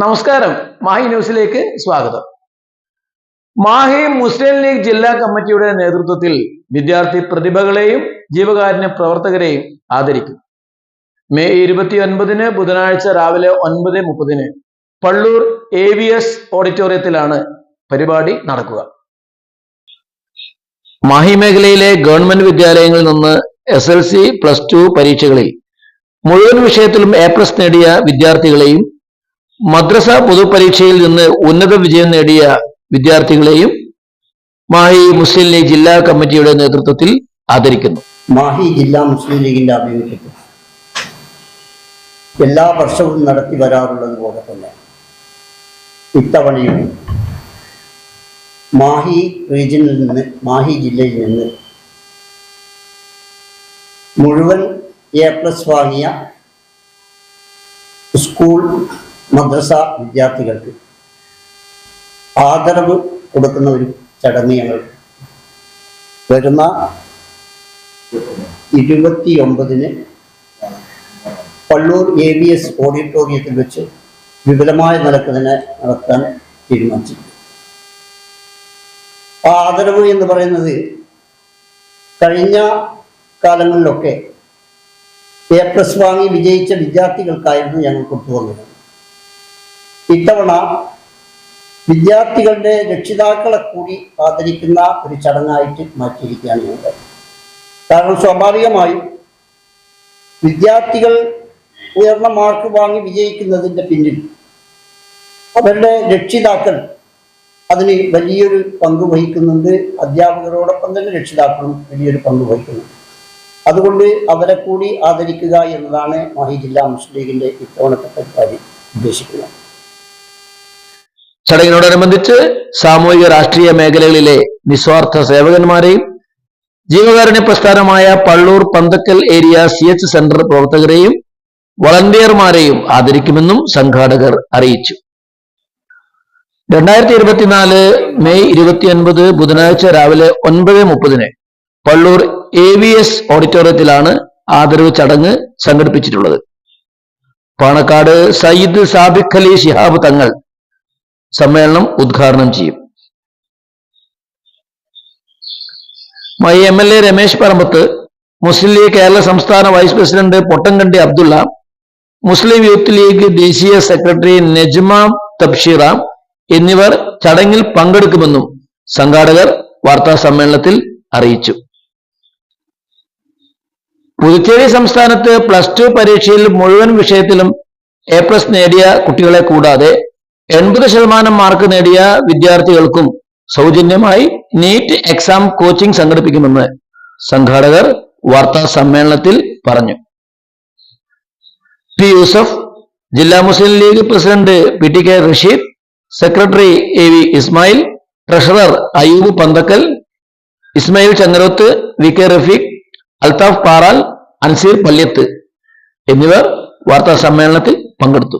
നമസ്കാരം. മാഹി ന്യൂസിലേക്ക് സ്വാഗതം. മാഹി മുസ്ലിം ലീഗ് ജില്ലാ കമ്മിറ്റിയുടെ നേതൃത്വത്തിൽ വിദ്യാർത്ഥി പ്രതിഭകളെയും ജീവകാരുണ്യ പ്രവർത്തകരെയും ആദരിക്കും. മെയ് ഇരുപത്തി ഒൻപതിന് ബുധനാഴ്ച രാവിലെ ഒൻപത് മുപ്പതിന് പള്ളൂർ എ വി എസ് ഓഡിറ്റോറിയത്തിലാണ് പരിപാടി നടക്കുക. മാഹി മേഖലയിലെ ഗവൺമെന്റ് വിദ്യാലയങ്ങളിൽ നിന്ന് S L C plus two പരീക്ഷകളിൽ മുഴുവൻ വിഷയത്തിലും എ പ്ലസ് നേടിയ വിദ്യാർത്ഥികളെയും മദ്രസ പൊതുപരീക്ഷയിൽ നിന്ന് ഉന്നത വിജയം നേടിയ വിദ്യാർത്ഥികളെയും മാഹി മുസ്ലിം ലീഗ് ജില്ലാ കമ്മിറ്റിയുടെ നേതൃത്വത്തിൽ ആദരിക്കുന്നു. മാഹി ജില്ലാ മുസ്ലിം ലീഗിന്റെ ആഭിമുഖ്യത്തിൽ എല്ലാ വർഷവും നടത്തി വരാറുള്ളത് പോലെ തന്നെ ഇത്തവണയും മാഹി റീജിയനിൽ നിന്ന് മാഹി ജില്ലയിൽ നിന്ന് മുഴുവൻ എ പ്ലസ് വാങ്ങിയ സ്കൂൾ മദ്രസ വിദ്യാർത്ഥികൾക്ക് ആദരവ് കൊടുക്കുന്ന ഒരു ചടങ്ങ് ഞങ്ങൾ വരുന്ന ഇരുപത്തി ഒമ്പതിന് പള്ളൂർ എ ബി എസ് ഓഡിറ്റോറിയത്തിൽ വെച്ച് വിപുലമായ നിലയ്ക്ക് തന്നെ നടത്താൻ തീരുമാനിച്ചു ആ ആദരവ് എന്ന് പറയുന്നത് കഴിഞ്ഞ കാലങ്ങളിലൊക്കെ എ പ്ലസ് വാങ്ങി വിജയിച്ച വിദ്യാർത്ഥികൾക്കായിരുന്നു ഞങ്ങൾ കൊണ്ടുവന്നത്. ഇത്തവണ വിദ്യാർത്ഥികളുടെ രക്ഷിതാക്കളെ കൂടി ആദരിക്കുന്ന ഒരു ചടങ്ങായിട്ട് മാറ്റിയിരിക്കുകയാണ് ഞങ്ങൾ കാരണം സ്വാഭാവികമായും വിദ്യാർത്ഥികൾ ഉയർന്ന മാർക്ക് വാങ്ങി വിജയിക്കുന്നതിന്റെ പിന്നിൽ അവരുടെ രക്ഷിതാക്കൾ അതിന് വലിയൊരു പങ്ക് വഹിക്കുന്നുണ്ട്. അധ്യാപകരോടൊപ്പം തന്നെ രക്ഷിതാക്കളും വലിയൊരു പങ്ക് വഹിക്കുന്നുണ്ട്. അതുകൊണ്ട് അവരെ കൂടി ആദരിക്കുക എന്നതാണ് മാഹി ജില്ലാ മുസ്ലിം ലീഗിന്റെ ഇത്തവണത്തെ പരിപാടി ഉദ്ദേശിക്കുന്നത്. ചടങ്ങിനോടനുബന്ധിച്ച് സാമൂഹിക രാഷ്ട്രീയ മേഖലകളിലെ നിസ്വാർത്ഥ സേവകന്മാരെയും ജീവകാരുണ്യ പ്രസ്ഥാനമായ Pallur Panthakkal area C H centre പ്രവർത്തകരെയും വളണ്ടിയർമാരെയും ആദരിക്കുമെന്നും സംഘാടകർ അറിയിച്ചു. രണ്ടായിരത്തി ഇരുപത്തിനാല് മെയ് ഇരുപത്തിയൊൻപത് ബുധനാഴ്ച രാവിലെ ഒൻപത് മുപ്പതിന് പള്ളൂർ എ വി എസ് ഓഡിറ്റോറിയത്തിലാണ് ആദരവ് ചടങ്ങ് സംഘടിപ്പിച്ചിട്ടുള്ളത്. പാണക്കാട് സയ്യിദ് സാബിഖ് അലി ശിഹാബ് തങ്ങൾ സമ്മേളനം ഉദ്ഘാടനം ചെയ്യും. My M L A Ramesh Parambath Muslim League Kerala സംസ്ഥാന vice president Pottankandi Abdulla Muslim Youth League ദേശീയ സെക്രട്ടറി നജ്മ തബ്ഷീറ എന്നിവർ ചടങ്ങിൽ പങ്കെടുക്കുമെന്നും സംഘാടകർ വാർത്താ സമ്മേളനത്തിൽ അറിയിച്ചു. പുതുച്ചേരി സംസ്ഥാനത്ത് പ്ലസ് ടു പരീക്ഷയിൽ മുഴുവൻ വിഷയത്തിലും എ പ്ലസ് നേടിയ കുട്ടികളെ കൂടാതെ എൺപത് ശതമാനം മാർക്ക് നേടിയ വിദ്യാർത്ഥികൾക്കും സൗജന്യമായി നീറ്റ് എക്സാം കോച്ചിംഗ് സംഘടിപ്പിക്കുമെന്ന് സംഘാടകർ വാർത്താ സമ്മേളനത്തിൽ പറഞ്ഞു. പി യൂസഫ് ജില്ലാ Muslim League president P T K Rasheed secretary A V Ismail treasurer Ayyub Panthakkal Ismail Changaroth V K Rafeeq Althaf Paral Anseer Palliyath എന്നിവർ വാർത്താ സമ്മേളനത്തിൽ പങ്കെടുത്തു.